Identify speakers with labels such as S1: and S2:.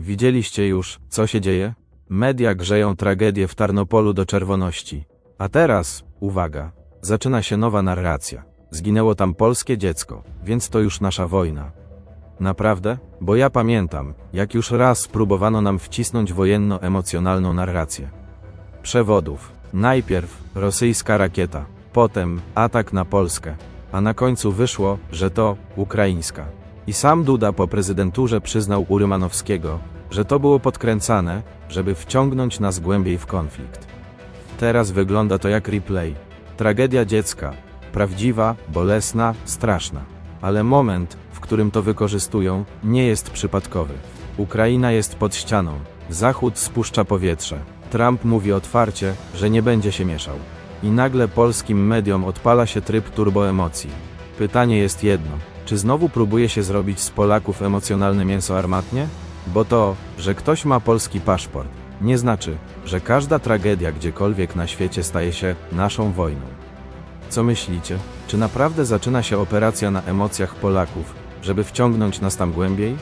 S1: Widzieliście już, co się dzieje? Media grzeją tragedię w Tarnopolu do czerwoności. A teraz, uwaga, zaczyna się nowa narracja. Zginęło tam polskie dziecko, więc to już nasza wojna. Naprawdę? Bo ja pamiętam, jak już raz próbowano nam wcisnąć wojenno-emocjonalną narrację. Przewodów. Najpierw rosyjska rakieta, potem atak na Polskę, a na końcu wyszło, że to ukraińska. I sam Duda po prezydenturze przyznał u Rymanowskiego, że to było podkręcane, żeby wciągnąć nas głębiej w konflikt. Teraz wygląda to jak replay. Tragedia dziecka. Prawdziwa, bolesna, straszna. Ale moment, w którym to wykorzystują, nie jest przypadkowy. Ukraina jest pod ścianą. Zachód spuszcza powietrze. Trump mówi otwarcie, że nie będzie się mieszał. I nagle polskim mediom odpala się tryb turboemocji. Pytanie jest jedno. Czy znowu próbuje się zrobić z Polaków emocjonalne mięso armatnie? Bo to, że ktoś ma polski paszport, nie znaczy, że każda tragedia gdziekolwiek na świecie staje się naszą wojną. Co myślicie? Czy naprawdę zaczyna się operacja na emocjach Polaków, żeby wciągnąć nas tam głębiej?